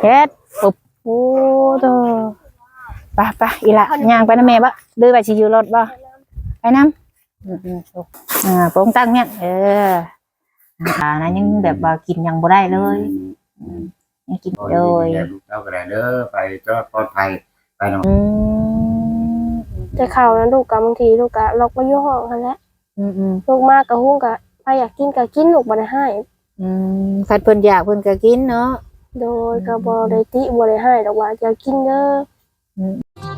เฮ็ดปุ๊บโอ้โตไปไปอีละย่างไปนะแม่บ่ดื้อไปสิอยู่รถบ่ไปนํอืมๆอ่าโปรงตั้งเนี่ยเอออ่านะยังแบบว่ากินยังบ่ได้เลยยังกินโอ้โดยยลูกเจ้าก็ได้เด้อไปก็ปลอดภัยไปเนาะอืมจะเข้านะลูกกะบางทีลูกกะล็อกไว้อยู่ห้องหั่นแหละอืมอืมลูกมากกะหุ้งกะถ้าอยากกินกะกินลูกบ่ได้ให้อืมคันเพิ่นอยากเพิ่นก็กินเนาะ โดยก็บ่ได้ติบ่ได้ให้ดอกว่าอยากกินเด้อ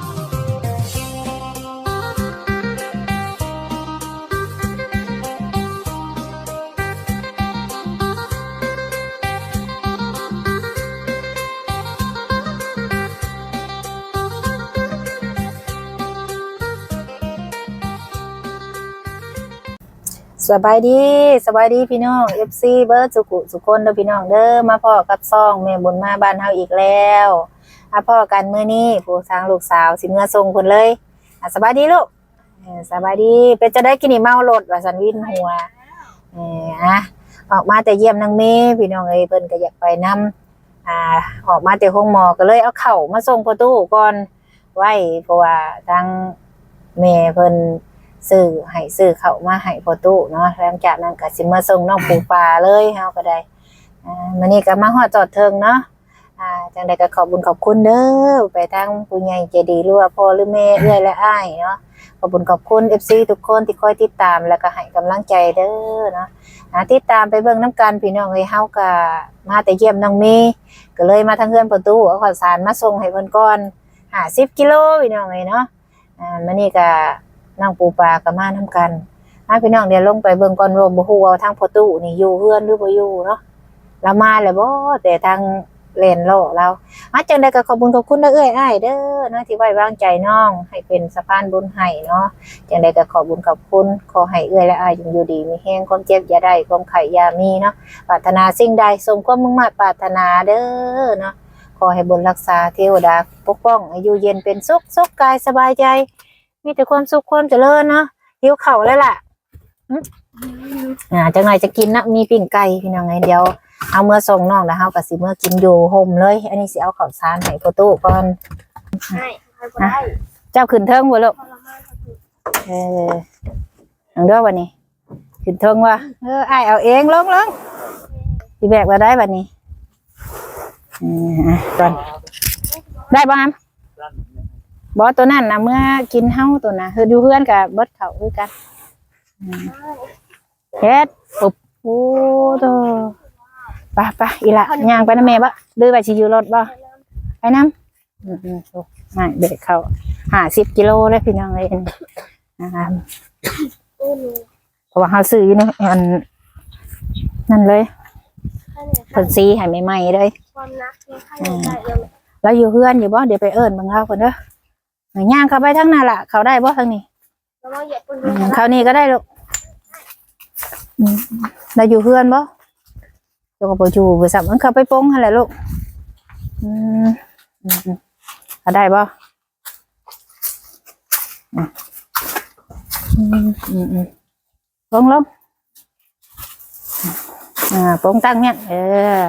สบายดีสบายดีพี่น้อง FC เบิร์ดสุกุสุคนเด้อพี่น้องเด้อมาพ่อกับซ่องแม่บุญมาบ้านเฮาอีกแล้วมาพ่อกันมื้อนี้ผู้ทางลูกสาวสิเมื่อส่งเพิ่นเลยอะสบายดีลูกเออสบายดีเป็นจะได้กินนี่เมารถว่าสันวินหัวเอออะออกมาแต่เยี่ยมนางเมย์พี่น้องเอ้ยเพิ่นก็อยากไปนํอ่าออกมาแต่ห้องหมอก็เลยเอาเข้ามาส่งประตูก่อนไว้เพราะว่าทางแม่เพิ่น ซื้อให้ซื้อเขามาให้พอตู้เนาะหลังจากนั้นก็สิมาส่งน้องปูปลาเลยเฮาก็ได้อ่ามื้อนี้ก็มาฮอดจอดเทิงเนาะอ่าจังใดก็ขอบุญขอบคุณเด้อไปทางผู้ใหญ่ใจดีหรือว่าพ่อหรือแม่เอื้อยและอ้ายเนาะขอบคุญขอบคุณ FC ทุกคนที่คอยติดตามแล้วก็ให้กำลังใจเด้อเนาะอ่าติดตามไปเบิ่งน้ำกันพี่น้องเอ้ยเฮาก็มาแต่เยี่ยมน้องเมย์ก็เลยมาทางเฮือนประตูเอาข้าวสารมาส่งให้เพิ่นก่อน50กิโลพี่น้องเอ้ยเนาะอ่ามื้อนี้ก็ นั่งปูปลากับมาน้ำกันมาพี่น้องเดี๋ยวลงไปเบิ่งก่อนว่าบ่ฮู้ว่าทางพ่อตู้นี่อยู่เฮือนหรือบ่อยู่เนาะเรามาแล้วบ่แต่ทางเลนโลกเรามาจังได๋ก็ขอบคุณขอบคุณเด้อเอ้ยอ้ายเด้อเนาะที่ไว้วางใจน้อง ให้เป็นสะพานบุญให้เนาะจังได๋ก็ขอบคุณขอบคุณขอให้เอ้ยและอ้ายอยู่ดีมีแฮงความเจ็บอย่าได้ความไข้อย่ามีเนาะปรารถนาสิ่งใดสมความมุ่งมั่นปรารถนาเด้อเนาะขอให้บุญรักษาเทวดาปกป้องให้อยู่เย็นเป็นสุขสุขกายสบายใจ มีแต่ความสุขความเจริญเนาะหิวเข่าวแล้วล่ะหึอ่าจังไหนจะกินนะมีปิ่งไก่พี่น้องไงเดี๋ยวเอาเมื่อส่งน้องแล้วเฮากับสิเมื่อกินอยู่โฮมเลย อันนี้สิเอาข้าวสารให้พ่อตู้ก่อนให้ให้บ่ได้เจ้าขึ้นเทิงบ่ลูกทรมานเขาถูกเออนังเด้อวันนี้ ขึ้นเทิงว่ะเอออ้ายเอาเองลงลงสิแบกว่าได้บัดนี้อืมอะก่อนได้บ่ฮัม บ่ตัวนั้นนะเมื่อกินเฮาตัวน่ะคืออยู่เพื่อนกับเบิดเขาคือกันเฮ็ดปุ๊บโอ้โตไปไปอีละย่างไปนะแม่บ่ดื้อไปสิอยู่รถบ่ไปนํอืมๆโอ้ง่ายเบรกเข้า50กิโลเลยพี่น้องเอ้ยนะครับตู้หนูเพราะว่าเฮาซื้ออยู่ในอันนั่นเลยให้เนี่ยเพิ่นซีให้ใหม่ๆเลยความรักเนี่ยให้เนี่ยได้เลยแล้วอยู่เพื่อนอยู่บ่เดี๋ยวไปเอิ้นเบิ่งเฮาก่อนเด้อ ย่างางเข้าไปทางนั้นล่ะเขาได้บ่ทางนี้แล้วก็เหยียบปืนอืมเขานี่ก็ได้ลูกอืมแล้วอยู่เพื่อนบ่เจ้าก็บ่อยู่บ่ซับมันเข้าไปปงหั่นแหละลูกอืมอืมอืมเขาได้บ่อะอืมอืมอืมลงลงอ่าปงตั้งเนี่ยเออ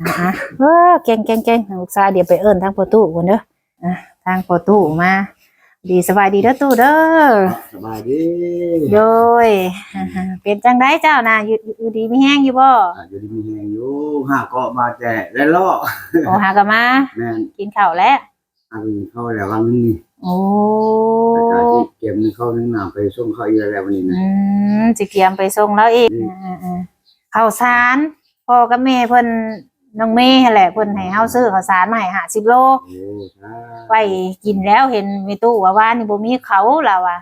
อะอะเออเก่งเก่งเก่งลูกชายเดี๋ยวไปเอิ้นทางประตูก่อนเด้ออะ ทางประตูมา ดีสบายดีเด้อตู้เด้อสบายดีโดยอ่าเป็นจังได้เจ้านะอยู่อยู่อยู่ดีไม่แห้งอยู่บ่อะอยู่ดีมีแหงอยู่ห้าเกาะมาแต่และล่อโอ้หากะมาแม่นกินข้าวแล้วเอาไปเข้าแล้ววันนี้โอ้แต่การที่เก็บมันเข้านึงน้ำไปส่งเข้าอีกแล้ววันนี้นะอืมสิเกียมไปส่งแล้วอีกอ่าอ่าข้าวสารพ่อกับแม่เพิ่น น้องเมย์นั่นแหละเพิ่นให้เฮาซื้อข้าวสารมาให้50โลโอ้ท่าไว้กินแล้วเห็นมีตู้ว่าว่านี่บ่มีเขาแล้วอะ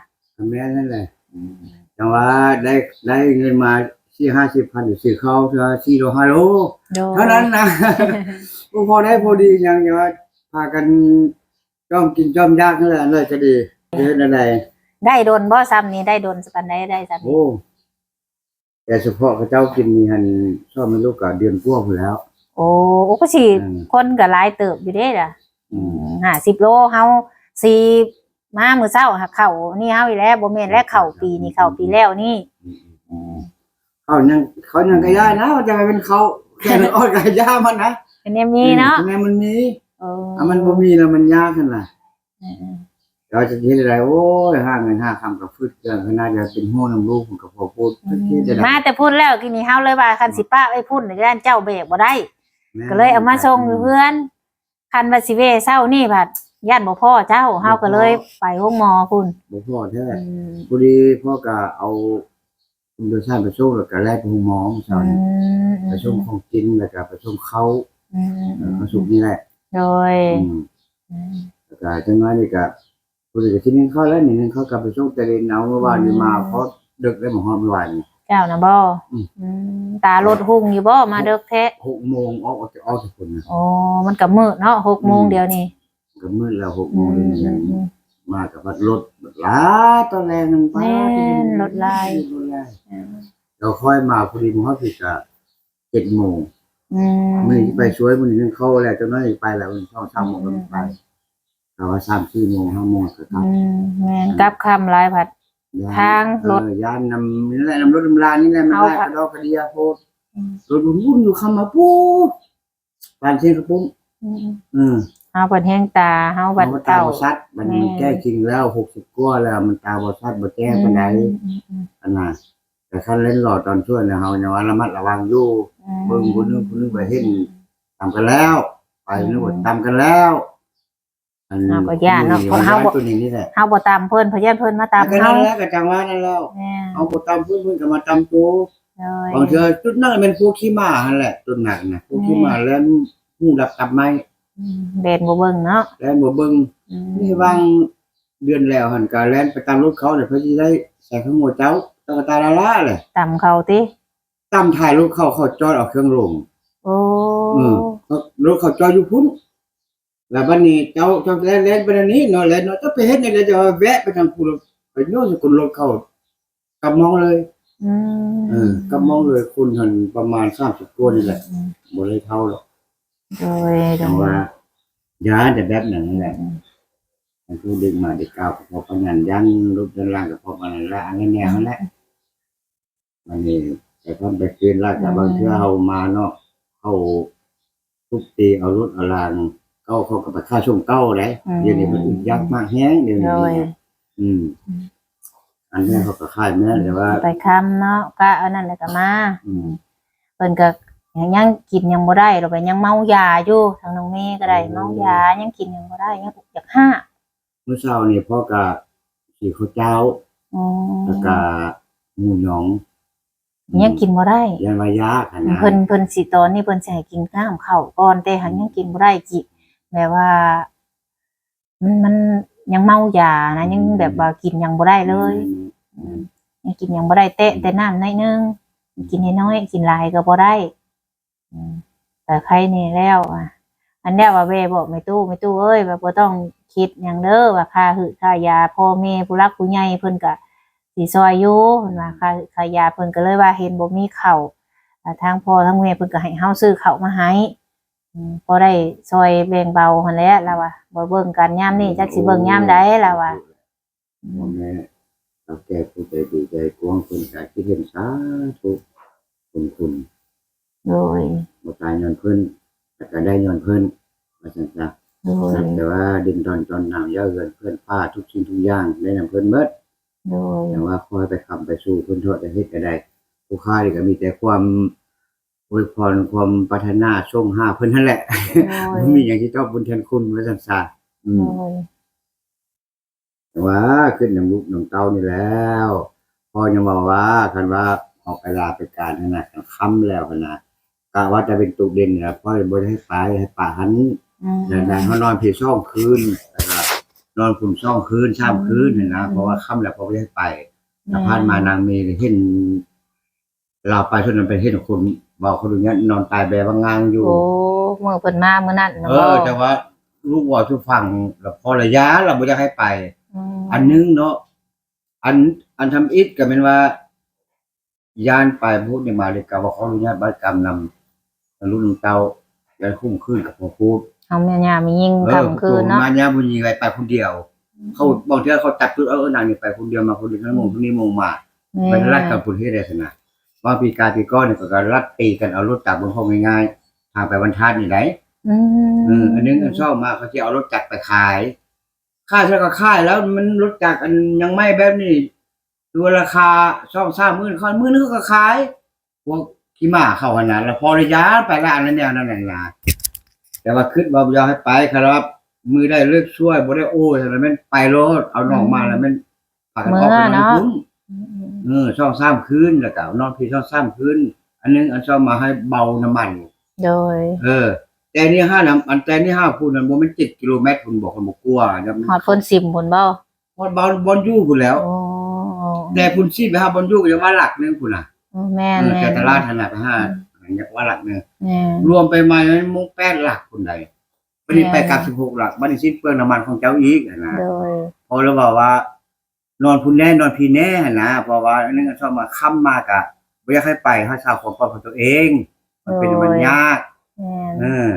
แม่นั่นแหละแต่ว่าได้ได้เงินมาสี่ห้าสิบพันอยู่สี่เข้าเธอสี่โลห้าโลโดยเท่านั้นนะก็พอได้พอดียังอย่าว่าพากันจ้อมกินจ้อมยากนั่นแหละเลยจะดีเดินอะไรได้โดนบ่ซ้ำนี่ได้โดนสปันได้ได้ซ้ำนี่โอ้แต่เฉพาะพระเจ้ากินนี่หันชอบไม่รู้กับเดือนกว่าไปแล้ว โอ้โอ้ก็สิอืม คนก็หลายเติบอยู่เด้ล่ะอืมห้าสิบโลเฮาสี่มามือเช้าหักเข่านี่เฮาอีแล้วบ่แม่นแล้วเข่าปีนี่เข่าปีแล้วนี่เขายังเขายังกระย่านะว่าจะเป็นเขาแค่นั้นออดกระย่ามันนะเป็นอย่างนี้เนาะคะแนนมันมีโอ้อะมันบ่มีแล้วมันยากขนาดอืมเราจะคิดอะไรโอ้ยห้าเงินห้าคำกับพืชเกินขนาดจะเป็นหัวน้ำลูกผมก็พอพูดคิดจะได้มาแต่พูดแล้วกินนี่เฮาเลยว่าคันสิป้าไอ้พูดในด้านเจ้าเบรกบ่ได้แม่ ก็เลยเอามาส่งอยู่เพื่อน คันว่าสิเวเศร้านี่ผัดญาติบ่พ่อเจ้าเฮาก็เลยไปห้องหมอพุ่นบ่พอแท้อืมพอดีพ่อก็เอาคุณโดยสร้างไปส่งแล้วก็แลกไปห้องหมอเช้าอืนี้มไปส่งของกินแล้วก็ไปส่งเขาอืมเออเขาสุกนี่แหละโดยอืมแล้วก็จังน้อยนี่ก็พอดีก็ที่นึงเข้าแล้วนี่นึงเขากลับไปส่งแต่เรนเอาเมื่อวานนี้มาเพราะดึกได้หมอฮอดเมื่อวานนี้เจ้านะบ่อืม อืมตารถหุ่งอยู่บ่มาเด็กแท้หกโมงออกออกจากออกจากคนนะ โอ้มันก็มืดเนาะหกโมงเดียวนี่ก็มืดแล้วหกโมอืงมเลยอืยังมอืม มากับรถลาตอนแรงนึงไปแม่นรถลาย รถลายเราค่อยมาพอดีมันเขาผิดกับเจ็ดโมงอืม มื่อนี้ไปช่วยมื่อนี้เข้าแล้วจังน้อยไปแล้วมันช่องสามโมงก็ไปแต่ว่าสามสี่โมงห้าโมงก็กลับ อืมแม่นกลับคำหลายผัดยน ทางรถเออยานนำนี่แหละนำรถนำลานนี่แหละมันเอาได้ค่ะกระดอกกระเดียโพดอืมรถมันวุ่นอยู่คำมาปุ๊บปานเชียงกระปุ้งอืมอืมเฮาเพิ่นแห้งตาเฮาบัดมันตาเก่าบอซัดมันมันแก้จริงแล้วหกสิบกว่าแล้วมันตาบอซัดบอแก้ปันไดอืมอืมอันน่ะแต่คันเล่นหลอดตอนช่วยเนี่ยเฮาเนี่ยว่าระมัดระวังอยู่อืมเบิ่งผู้นึงผู้นึงไปเห็นทำกันแล้ว ไปนึกว่าทำกันแล้ว อันเฮาก็ย่านเนาะเพราะเฮาบ่ ตัวนี้นี่แหละเฮาบ่ตามเพิ่นเพราะยันเพิ่นมาตามก็เฮานั่นแหละก็จังว่านั่นแล้วแม่นเอาบ่ตามเพิ่นเพิ่นก็มาตามกูเลยบางเทื่อจุดนั้นเป็นพวกขี้หมาหั่นแหละจุดหนักน่ะพวกขี้หมาแล้วหูดับกลับไม้อืมเบนบ่เบิ่งเนาะแล้วบ่เบิ่ง อืมนี่วางเดือนแล้วหั่นก็แล่นไปตามรถเขาเนี่ยเพิ่นสิได้ใส่ข้างหัวเจ้าตะกะตาลาลาเลยตามเขาติตามถ่ายรถเขาเขาจอดเอาเครื่องลงโอ้ อืมเขารถเขาจอดอยู่พุ่น แล้วบัดนี้เจ้าเจ้าแล่นแล่นไปทางนี้เนาะแล่นเนาะจะไปเฮ็ดนี่แล้วจะแวะไปทางพุ่นไปโน่นสกุลรถเขากลับมองเลยอืมเออกลับมองเลยคุณหันประมาณ30กว่านี่แหละบ่ได้เท่าหรอกโดยโดแต่ยว่ายาแต่แบบนั้นนั่นแหละมันคือดึงมาได้ก้าวกับพอพนันยันรูปด้านล่างกับพอพนันละอันนี้แนวนั่นแหละมันนี่แต่ทำไปเกินละแต่บางเทื่อเอามาเนาะเขาทุกปีเอารถเอาลาง เขาเขาก็ไปค่าช่วงเก้าเลยเดี๋ยวนี้มันอึดยักมากแห้งเดี๋ยวโดนี้ย อืม อันนี้เขาก็ค่ายแม่แต่ว่า ไปคำเนาะก็อันนั้นแหละก็มาอืมเพิ่นก็ยังยังกินยังบ่ได้เราก็ยังเมายาอยู่ทางน้องเมย์ก็ได้อืมเมายายังกินยังบ่ได้ยังอยากห้าเมื่อเช้านี่พ่อก็สีข้าวเจ้าอืมแล้วก็หมูหยองยังกินบ่ได้ ยันวายาขนาดเพิ่นเพิ่นสิตอนนี้เพิ่นสิให้กินข้าวข้าวก่อนแต่หันยังกินบ่ได้กิ แบบว่า มันมันยังเมายานะ ยังแบบว่ากินยังบ่ได้เลยอืมยังกินยังบ่ได้เตะแต่น้ำหน้อยนึงกินน้อยๆกินหลายก็บ่ได้อืมแต่ใครนี่แล้วอะอันเนี้ยว่าเวบอกไม่ตู้ไม่ตู้เอ้ยว่าบ่ต้องคิดหยังเด้อว่าค่าหืดค่ายาพ่อแม่ผู้รักผู้ใหญ่เพิ่นก็สิซอยอยู่เพิ่นว่าค่าค่ายาเพิ่นก็เลยว่าเห็นบ่มีข้าวอ่าทางพ่อทางแม่เพิ่นก็ให้เฮาซื้อข้าวมาให้อืม พอได้ซอยแบ่งเบาหั่นแหละแล้วว่าบ่เบิ่งกันยามนี้จักสิเบิ่งยามใดแล้วว่าพ่อแม่เราแก่ผู้ใจดีใจกว้างคนกายคิดเห็นสาธุคุณคุณโดยมาตายย้อนเพิ่นแต่ก็ได้ย้อนเพิ่นว่าซั่นซะโดยแต่ว่าดินตอนตอนน้ำเยอะเกินเพิ่นผ้าทุกสิ่งทุกอย่างได้นำเพิ่นเบิดโดยแต่ว่าคอยไปคำไปสู่เพิ่นโทษจะเฮ็ดก็ได้ผู้ค้านี่ก็มีแต่ความ อวยพรความปรารถนาช่วงห้าเพิ่นนั่นแหละโดยมีอย่างที่ชอบบุญแทนคุณว่าซั่นซะอืมโดยแต่ว่าขึ้นน้ำลูกน้ำเต้านี่แล้วพ่อยังบอกว่าคันว่าออกไปลาไปการขนาดค่ำแล้วขนาดกะว่าจะเป็นตุกเด่นเนี่ยพ่อเลยบ่ได้ให้ไปให้ป่าหันอืมแต่แต่เขานอนเพียช่องคืนนะครับนอนฝุ่นช่องคืนชามคืนเนี่ยนะเพราะว่าค่ำแล้วพ่อไม่ได้ไปแต่พานมานางเมย์เห็น เราไปชนนั้นไปเห็นคน บอกคนอย่างเงี้ยนอนตายแบบว่างางอยู่ โอ้เมื่อเพิ่นมาเมื่อนั้นนะเอบ่อ แต่ว่าลูกว่าทุกฝั่งแล้วพอระยะเราไม่ได้ให้ไป มอันนึงเนาะอันอันทำอิฐก็เป็นว่า ยานไปพูดในมาเลยกาว่าเขาอนุญาตบัตรกรรมนำรุ่นเตายันคุ้มขึ้นกับพอพูดเอาแม่ย่ามียิงเออทำคืนเนาะมาเนี่ยบุญยีไปไปคนเดียว เขาบางทีเขาจับจุดเออเออนางนี่ไปคนเดียวมาคนเดียวทั้งโมงทุกนี้โมงมาเป็นรัดกับคนที่ได้สนะ ว่าปีกาปีก้อนเนี่ยก็การรัดตีกันเอารถจับบนห้องง่ายๆทางไปวันทาดนี่ไหนอืมเอออันนึงอันชอบมาเขาจะเอารถจักรไปขายค่าเช่าก็ค่ายแล้วมันรถจักรอันยังไม่แบบนี้ดูราคาช่องสามหมื่นเขาหมื่นนึงเขาก็ขายพวกขี้หมาเข้าขนาดแล้วพอระยะไปละอันนั้นแนวนั้นแหละนะแต่ว่าขึ้นบ่ยอมให้ไปครับ มือได้เลิกช่วยบ่ได้โอ้ยอะไรมันไปรถเอาน้องมาแล้วมันพากันออกไปนอนคุ้มอืมอืม เออช่องสามคืนแล้วก็เอานอนพี่ช่องสามคืนอันนึงอันช่องมาให้เบาน้ำมัน โดย เออ แต่นี่ห้าน้ำอันแต่นี่ห้าคูณนั้นบ่แมันเจ็ดกิโลเมตรคุณบอกคุณบอกกลัวนะฮอดพ้นซิมพุ่นบ่พอบอลบอลยู่คุณแล้วโอ้แต่คุณซีไปหาบอลยู่ก็ยังว่าหลักหนึงคุณน่ะโอ้แม่นเออแม่แต่นตลาดขนาดห้าอยากว่าหลักหนึงแม่นรวมไปมามันมุกแปดหลักคุณใดบัดนี้ไปแม่กับสิบหกหลักบัดนี้สิ้นเปลืองน้ำมันของเจ้าอีกอะนะโดยพอเราบอกว่า นอนคุณแน่นอนพี่แน่นะเพราะว่าอันนึงก็ชอบมาค้ำมากอะบ่อยากให้ไปให้ชาวของของตัวเอง มันเป็นมันยากแม่นเออ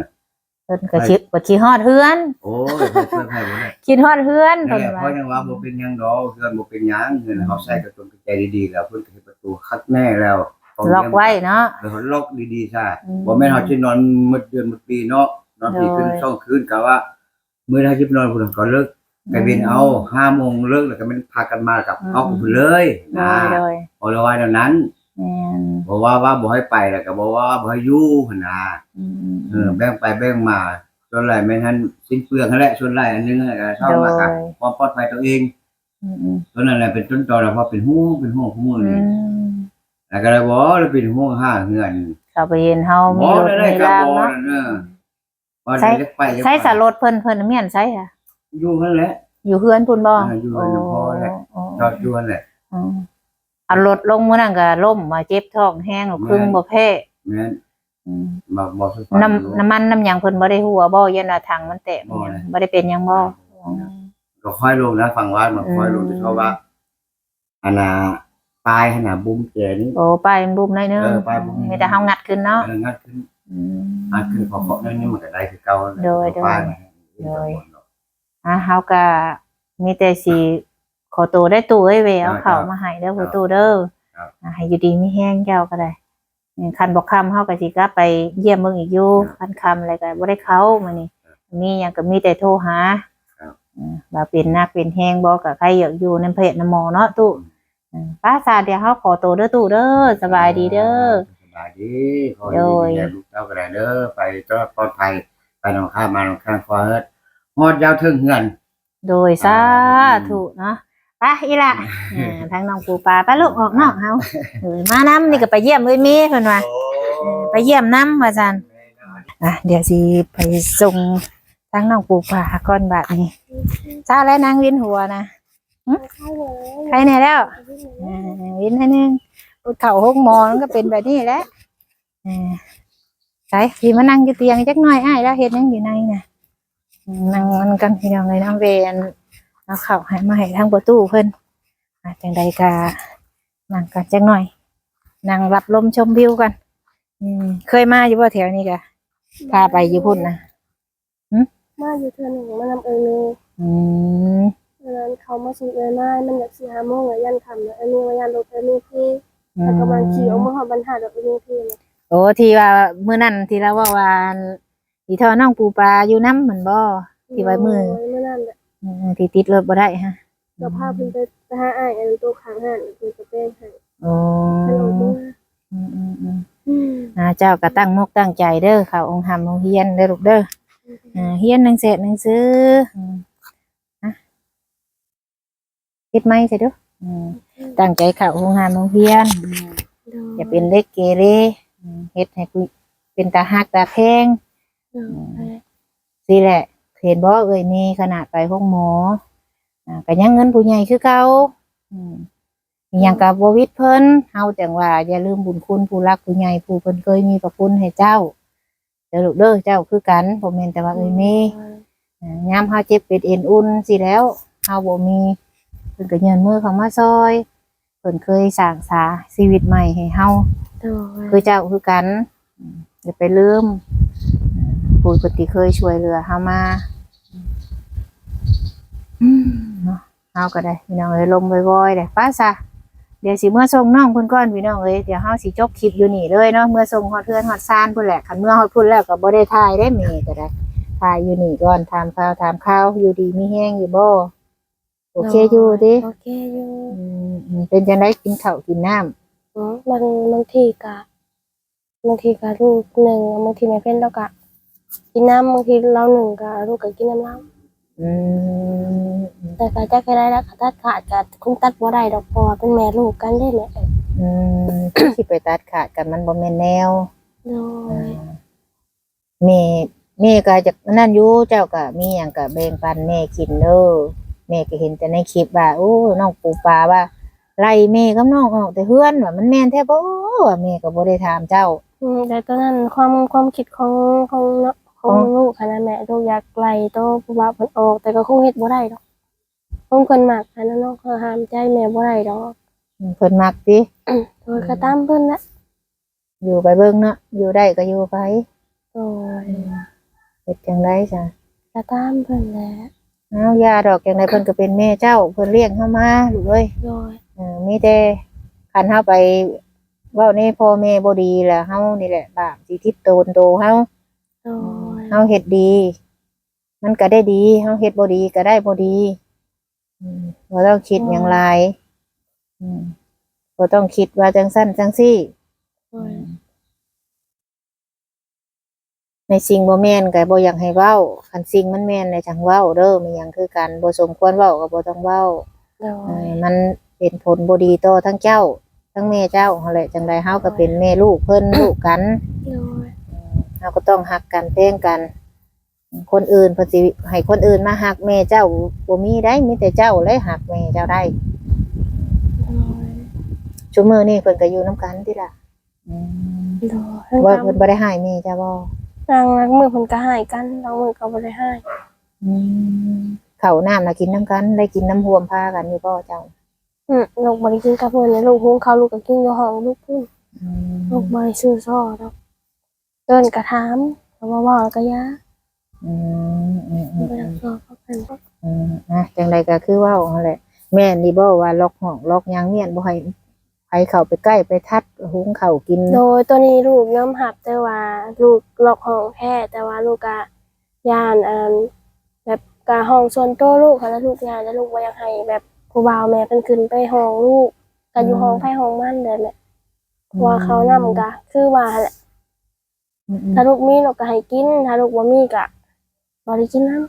เพิ่นก็คิดว่าขี้ฮอดเฮือนโอ้ยไปช่วยให้บ่ได้คิดฮอดเฮือนนั่เพิ่นนแหละว่าเพราะยังว่าบ่เป็นหยังดอกเพื่อนบ่เป็นหยังเงินเขาใส่กระตุ้นกระใจดีๆแล้วเพิ่นก็เฮ็ดประตูคัดแน่แล้วล็อกไว้เนาะ เออเขาล็อกดีๆใช่อืม บ่แม่นเฮาสินอนมื้อเดือนมื้อปีเนาะนอนปีขึ้นโดยช่องคืนก็ว่ามื้อถ้าสินอนพุ่นก็เลิก ก็เว้นเอา5โมงเลิกแล้วก็แม่นพากันมากับอืมเอาไปเลยโดนะยโดยบ่ได้ว่าดังนั้นแม่นบ่ว่าว่าบ่ให้ไปแล้วก็บ่ว่าบ่ให้อยู่หั่นน่ะอืมเออแบ่งไปแบ่งมาส่วนหลายแม่นทันสิ้นเปลืองนั่นแหละส่วนหลายอันนึงก็ชอบมากับความปลอดภัยตัวเองอืมอืมตัวนั้นแหละเป็นต้นตอแล้วเพราะเป็นหู้เป็นหู้หู้อืนี่มแล้วก็เลยบอกแล้วเป็นหู้ห้าเฮือนเข้าไปเห็นเฮาบมีอกรถได้มีก็รางบอกเนาะ นั่นเออว่าใช้เล็กไปเล็กไป ใช้สารถเพิ่นเพิ่นเมียนใช้ค่ะ อยู่นั่นแหละ อยู่เฮือนพุ่นบ่อ่าอยู่เฮือนพ่อแหละ โอ้จอดอยู่นั่นแหละอืมเอารถลงมื้อนั้นก็ล่มมาเจ็บท้องแห้งครึ่งบ่แพ้แม่นอืมมาบอกสุน้ำน้ำมันน้ำหยังเพิ่นบ่ได้หัวบ่ยันว่าถังมันแตกบ่เลยบ่ได้เป็นหยังบ่ก็ค่อยลงนะฟังว่ามันค่อยลงที่เขาว่าอันน่ะปลายขนาดบุ้มแกนี่ โอ้ไปมันบุบหน่อยนึงเออไปบุบมีแต่เฮางัดขึ้นเนาะเอองัดขึ้นอืม งัดขึ้นพอเคาะนั่นนี่มันก็ได้คือเก่านั่นแหละโดยโดย ปลายมันโดย อะเฮาก็มีแต่สิขอตัวได้ตู้เอ้ยเวยเอาข้าวมาให้เด้อผู้ตู้เด้ออะให้อยู่ดีมีแห้งเจ้าก็ได้อืมคันบ่คำเฮาก็สิกลับไปเยี่ยมเบิ่งอีกอยู่คันคำอะไรก็บ่ได้เข้ามื้อนี้มีหยังก็มีแต่โทรหาอืมว่าเป็นนักเป็นแห้งบ่ก็ใครอยากอยู่ในเพจนำหมอเนาะตู้อืมป้าซาเดี๋ยวเฮาขอตัวเด้อตู้เด้อสบายดีเด้อสบายดีขอโดยให้ลูกเจ้าก็ได้เด้อไปก็ปลอดภัยไปหนองข้ามมาหนองข้ามคอเฮ็ด ฮอดยาวถึงเฮือนโดยสาธุเนาะไปอีละอ่าทั้งน้องปูปลาไปลูกออกนอกเฮาเออมานํนี่ก็ไปเยี่ยมเอ้ยเมเพิ่นว่าเออไปเยี่ยมนำว่าซั่นอะเดี๋ยวสิไปส่งทั้งน้องปูปลาก่อนบัดนี้จ้าแล้วนางวินหัวนะใช่เลยใครแน่แล้วอ่าวินให้นึงอุดเข่าหกหมอมันก็เป็นแบบนี้แหละอ่าไปพี่มานั่งอยู่เตียงจักหน่อยอ้ายแล้วเฮ็ดหยังอยู่ในน่ะอืม นั่งมันกันพี่น้องเลยน้ำเวนเอาเข้าวให้มาให้ทางประตูเพิ่นอาจังใดกานั่งกันจังหน่อย นั่งรับลมชมวิวกันอืมเคยมาอยู่บ่แถวนี้กะพาไปอยู่พุ่นนะมาอยู่เทื่อหนึ่งมานำเอิงเลยอืมเวลาเขามาซื้อเอิงมามันอยากสิหาโมงแล้วยันค่ำแล้วอันนี้ว่ายันรถเอิงมีพี่แล้วก็บางขี่ออกมาหอดบรรทัดรถเอิงมีพี่เนี่ยโอ้ที่ว่ามื้อนั้นที่เราว่าว่า ที่ทอน้องปูปลาอยู่น้ำเหมือนบ่ที่ไว้มือโยมื้อนั้นแหละอืมที่ติดรถบ่ได้ฮะก็พาเพิ่นไปไปหาอ้ายอันตัวข้างห้านเพิ่นก็แป้งให้โอ้ขนมมืออืมอืมอืมอืมอ่าเจ้าก็ตั้งมกตั้งใจเด้อเข้าองค์ธรรมองค์เฮียนเด้อลูกเด้ออ่าเฮียนหนังเศษหนังสืออืมนะคิดไหมใช่ดูอืมตั้งใจเข้าโรงงานโรงเรียนอืมอย่าเป็นเล็กเกเรอืมเฮ็ดให้กูเป็นตาหักตาแพงเออ สิแหละเห็นบ่เอ่ยมีขนาดไปห้องหมออ่าก็ยังเงินผู้ใหญ่คือเก่าอืมอหย่างกับบ่วิดเพิ่นเฮาแต่งว่าอย่าลืมบุญคุณผู้รักผู้ใหญ่ผู้เพิ่นเคยมีพระคุณให้เจ้าเด้อลูกเด้อเจ้าคือกันบ่แม่นแต่ว่าเอ่ยมีอ่ายามเฮาเจ็บเป็นเอ็นอุ่นสิแล้วเฮาบ่มีเพิ่นก็ยืนมือเข้ามาซอยเพิ่นเคยสร้างสาชีวิตใหม่ให้เฮาโดยคือเจ้าคือกันอืมอย่าไปลืม ผู้ปฏิเคยช่วยเหลือเฮามาอืมเนาะเฮาก็ได้พี่น้องเอ้ยลมบ่อยๆได้ป้าซะเดี๋ยวสิเมื่อส่งน้องเพิ่นก่อนพี่น้องเอ้ยเดี๋ยวเฮาสิจบคลิปอยู่นี่เลยเนาะเมื่อส่งฮอดเทือนฮอดซานพุ่นแหละคันเมื่อฮอดพุ่นแล้วก็บ่ได้ถ่ายได้แม่ก็ได้ถ่ายอยู่นี่ก่อนถามข่าวถามข่าวอยู่ดีมีแฮงอยู่บ่โอเคอยู่ติโอเคอยู่อืมอืมเป็นจังไดกินข้าวกินน้ำอืมบางบางทีกะบางทีกะลูกหนึ่งบางทีไม่เป็นแล้วกะ กินน้ำบางทีเราหนึ่งกะลูกก็กินน้ำเราอืมแต่กะจะแค่ได้แล้วกะตัดขาดกะคุณตัดบ่ได้ดอกเพราะว่าเป็นแม่ลูกกันได้แม่เอ้ยอืมสิไปตัดขาดกันมันบ่แม่นแนวโดยแม่แม่ก็จะนั่นอยู่เจ้าก็มีหยังก็แบ่งปันแม่กินเด้อแม่ก็เห็นแต่ในคลิปว่าโอ้น้องปูปลาว่าไล่แม่กับน้องออกแต่เฮือนว่ามันแม่นแท้บ่ว่าแม่ก็บ่ได้ถามเจ้าอืมแต่ตอนนั้นความความคิดของของเนาะ ของของลูกค่ะนะแม่ลูกอยากไล่โตผู้บ่าวเพิ่นออก แต่ก็คงเฮ็ดบ่ได้ดอกคงเพิ่นมักอันนั้นเนาะเขาห้ามใจแม่บ่ได้ดอกเพิ่นมักติโดยก็ตามเพิ่นละอยู่ไปเบิ่งเนาะอยู่ได้ก็อยู่ไปโดยเฮ็ดจังไดจ้ะก็ตามเพิ่นแหละเอายาดอกจังไดเพิ่นก็เป็นแม่เจ้าเพิ่นเลี้ยงเฮามาลูกเอ้ยโดยเออมีแต่คันเฮาไปเว้านี่พ่อแม่บ่ดีแล้วเฮานี่แหละบาปสิทิศโตนโตเฮาโดย เฮาเฮ็ดดี มันก็ได้ดีเฮาเฮ็ดบ่ดีก็ได้บ่ดีอืมบ่ต้องคิดหยังหลายอืมบ่ต้องคิดว่าจังซั่นจังซี่โดยในสิ่งบ่แม่นก็บ่อยากให้เว้าคันสิ่งมันแม่นในจังเว้าเด้อมีหยังคือกันบ่สมควรเว้าก็บ่ต้องเว้าโดเอยอมันเป็นผลบ่ดีต่อทั้งเจ้า ทั้งแม่เจ้าหั่นแหละจังไดเฮาก็เป็นแม่ลูกเพิ่นลูกกันโดย เราก็ต้องหักกันเพลงกัน คนอื่นเพนสิให้คนอื่นมาหักแม่เจ้าบ่มีได้มีแต่เจ้าเลยหักแม่เจ้าได้โดยชุมือนี่เพิ่นก็อยู่น้กันติล่ะอืมโดยว่าเพิ่นบ่ได้ให้แม่เจ้าบ่นางรักมือเพิ่นก็ให้กันบางมือก็บ่ได้ให้อืมข้าวน้ำน่ะกินน้กัน ได้กินน้ำรวมพากันอยู่บ่เจ้าอืมลูกบ่ได้กินกับเพิ่นเนี่ยลูกหุงข้าวลูกก็กินอยู่ห้องลูกพุ่นอืมลูกบ่ได้ซื้อซ้อดอก เดินก็ถามแล้วว่าว่าแล้วก็ยาอืมอืมอืมบ่ได้ซ้อก็เพิ่นอืมนะจังไดก็คือเว้าหั่นแหละ แม่นนี่บ่ว่าล็อกห้องล็อกหยังเมียนบ่ให้ใครเข้าไปใกล้ไปทัดหุงข้าวกินโดยตัวนี้ลูกยอมรับแต่ว่าลูกล็อกห้องแท้แต่ว่าลูกก็ย่านอันแบบกะห้องส่วนตัวลูกค่ะแล้วลูกย่านแล้วลูกบ่อยากให้แบบผู้บ่าวแม่เพิ่นขึ้นไปห้องลูกก็อยู่ห้องไผห้องมันเด้อแม่เพราะว่าเขานำก็คือว่าแหละอืมอืม ถ้าลูกมีลูกก็ให้กิน ถ้าลูกบ่มีก็บ่ได้กินน้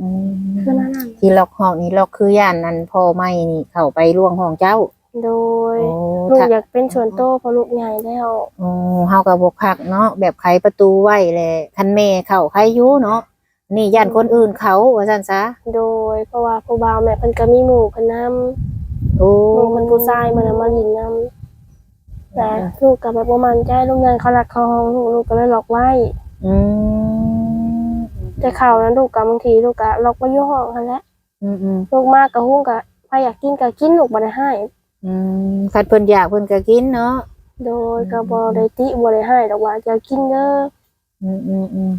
อืมำคือนั่นน่ะที่ล็อกห้องนี่ล็อกคือย่านนั้นพ่อไม่นี่เข้าไปล่วงห้องเจ้า โดยโอ้ลูกถ้าอยากเป็นส่วนโตวเพราะลูกใหญ่แล้วโอ้เฮาก็บ่คักเนาะแบบไขประตูไว้แหละคันแม่เข้าใครอยู่เนาะนี่ย่านคนอื่นเขาว่าซั่นซะโดยเพราะว่าผู้บ่าวแม่เพิ่นก็มีหมู่เพิ่นนำโอ้หมู่เพิ่นผู้ชายมันน่ะมาลินนำ แต่ลูกก็แบบบ่มั่นใจลูกยันเขารักเขาห้องลูกลูกก็เลยล็อกไว้อืมแต่เขานั้นลูกก็บางทีลูกก็ล็อกไว้อยู่ห้องนั่นแหละอืมอืมลูกมากก็หุ้งก็ใครอยากกินก็กินลูกบ่ได้ให้ อืมคันเพิ่นอยากเพิ่นก็กินเนาะโดยก็บ่ได้ติบ่ได้ให้ดอกว่าจะกินเด้ออืมอืมอืม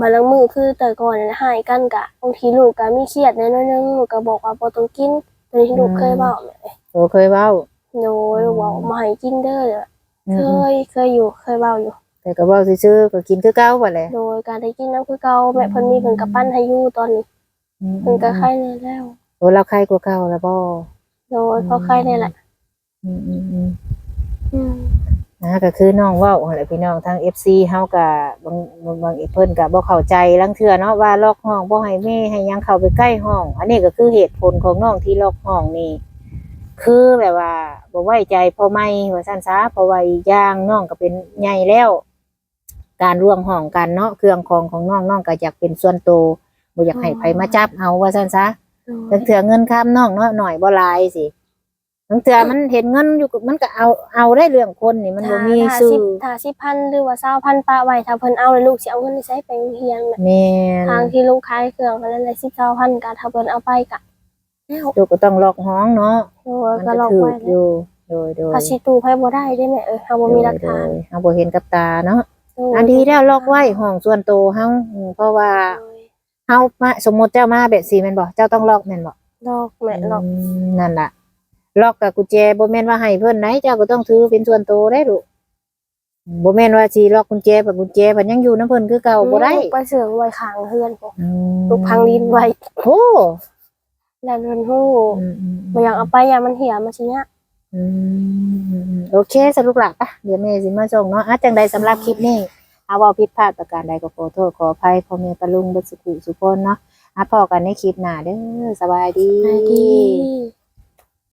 มาล้างมือคือแต่ก่อนเนี่ยหายกันกะบางทีลูกก็มีเครียดในน้อยนึงลูกก็บอกว่าบ่ต้องกินตอนนี้ลูกเคยเว้าแม่โอ้เคยเว้า โดยลูกบอกมาให้กินเด้ออืเคมอืมยเคยอยู่เคยเว้าอยู่ แต่ก็เว้าซื่อๆก็กินคือเก่าบ่แหละโดยการได้กินน้ำคือเก่าแม่เพิ่นมีเพิ่นก็ปั้นให้อยู่ตอนนี้อืมเพิ่นก็ไข้แน่แล้วโอ้เราใครกว่าเก่าแล้วบ่โดยพอไข้แน่แหละอืมอืมอืมอืมนะก็คือน้องเว้าหั่นแหละพี่น้องทาง FC เฮาก็บางบางบางเพิ่นก็บ่เข้าใจลังเทื่อเนาะว่าล็อกห้องบ่ให้แม่ให้หยังเข้าไปใกล้ห้อง อันนี้ก็คือเหตุผลของน้องที่ล็อกห้องนี่ คือแบบว่าบ่ไว้ใจพ่อไม่ว่าซั่นซะเพราะว่าอีกอย่างน้องก็เป็นใหญ่แล้ว การร่วมห้องกันเนาะเครื่องของของน้องน้องก็อยากเป็นส่วนตัวบ่อยากให้ไผมาจับเอาว่าซั่นซะโดลัยงเทื่อเงินค้ามน้องเนาะหน่อยบ่หลายสิลังเทื่อมันเห็นเงินอยู่ก็มันก็เอาเอาได้เรื่องคนนี่มันบ่มีถ้าซื้อสิบถ้า10,000หรือว่า20,000ปะไว้ถ้าเพิ่นเอาแล้วลูกสิเอาเงินไปใช้ไปโรงเรียนแม่แม่นทางที่ลูกขายเครื่องเพิ่นนั่นแหละ10,000ก็ถ้าเพิ่นเอาไปก็ แล้วลูกก็ต้องล็อกห้องเนาะโดยมันก็ก็ล็อกถูไว้กแล้วอยู่โดยโดยภาษีตู้ไผบ่ได้ได้แม่เอ้ยเฮาบ่มีหลักฐานโดยโดยเฮาบ่เห็นกับตาเนาะโดยอันดีแล้วล็อกไว้ห้องส่วนตัวเฮาอืมเพราะว่าโดยเฮามาสมมุติเจ้ามาแบบสี่แม่นบ่เจ้าต้องล็อกแม่นบ่ ล็อกแม่ล็อกอืมนั่นล่ะ ล็อกกับกุญแจบ่แม่นว่าให้เพิ่นไหนเจ้าก็ต้องถือเป็นส่วนตัวได้ลูกบ่แม่นว่าสิล็อกกุญแจแบบกุญแจมันยังอยู่นํเพิ่นคือเก่าบ่ได้ลูกไปเสืองไว้ข้างเฮือนพวกอืมลูกพังดินไว้โอ้ แล้วเพิ่นฮู้อืมอืมบ่อยากเอาไปยามมันเหี่ยมันสิยะอืมอืมอืมโอเคสรุปหลักปะเดี๋ยวแม่สิมาส่งเนาะอะจังใดสำหรับคลิปนี้เอาเว่าผิดพลาดประการใดก็ขอโทษขออภัยพ่อแม่ปะลุงเบ่สุขุสุคนเนาะอะพอกันในคลิปหน้าเด้อสบายดีไปดี